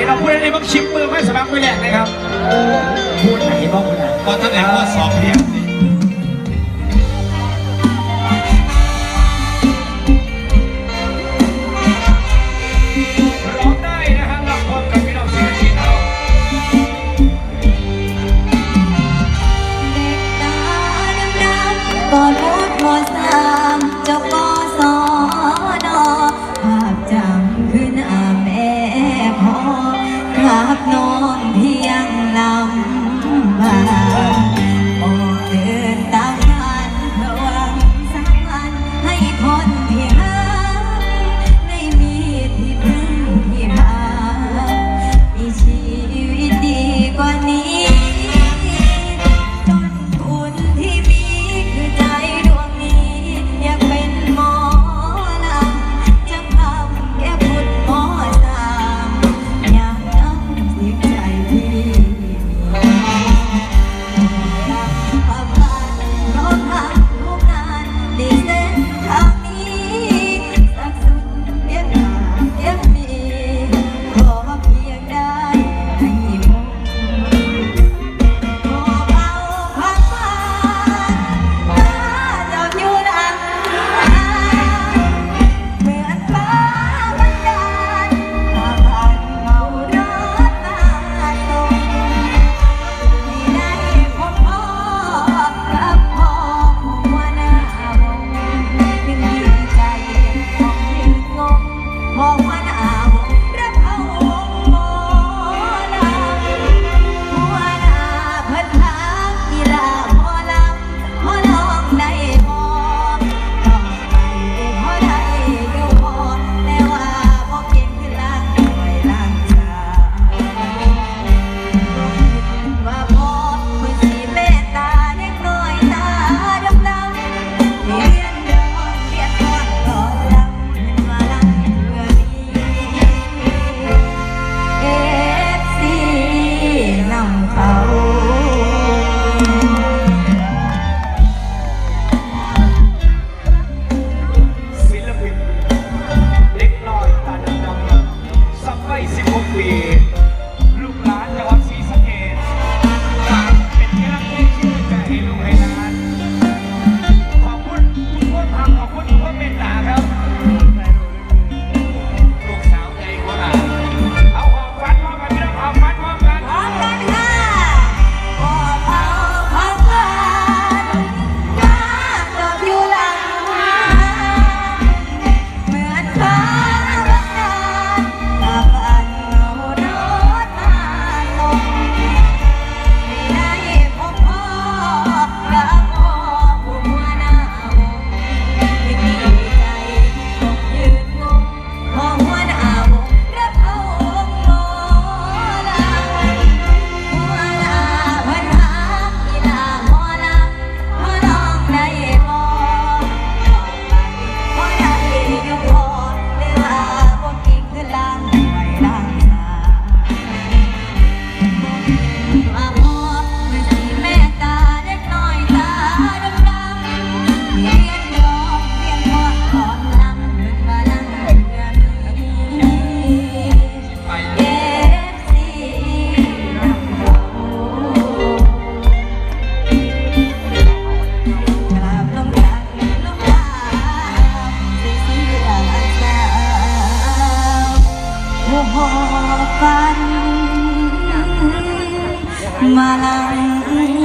พี่น้องผู้อะไรบ้างชิมมือไม่สบายรไม่แหลกนะครับพูดไหนบ้างผู้ไหนก็ตั้งแต่ข้อสอบเพียง Bye. se cumprir. มาลัง